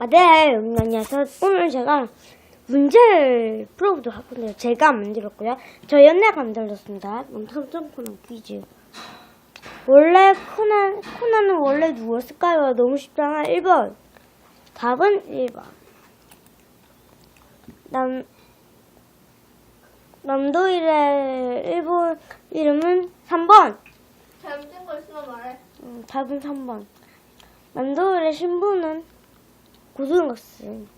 아, 네, 안녕하세요. 오늘 제가 문제를 풀어보도록 할 건데요. 제가 만들었고요. 저 연애가 만들었습니다. 멈춰점 코난 퀴즈. 원래 코난, 코난은 원래 누구였을까요? 너무 쉽잖아. 1번. 답은 1번. 남, 남도일의 일본 이름은 3번. 잘못된 거 있으면 말해. 음, 답은 3번. 남도일의 신부는 고등학생.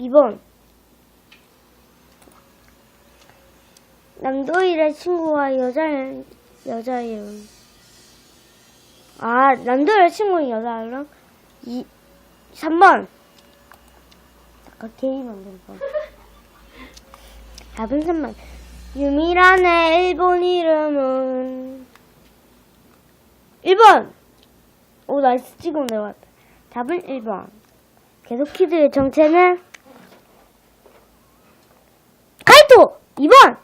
2번. 남도일의 친구와 여자, 여자 이름. 아, 남도일의 친구는 여자 이름? 2, 3번. 아까 게임 만든 거. 답은 3번. 유미란의 일본 이름은 1번. 오, 나이스 지금 내가 왔다. 답은 1번. 계속 키드의 정체는 카이토! 2번!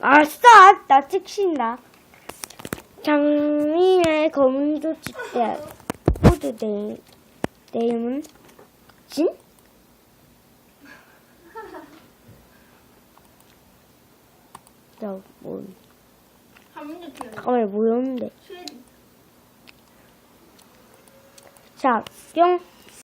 아싸! 나 찍힌다. 장민의 검은 조치대 포드 네, 네임은 진? 야, 뭐. 잠깐만, 뭐였는데. 스웨덴. 자, 뿅.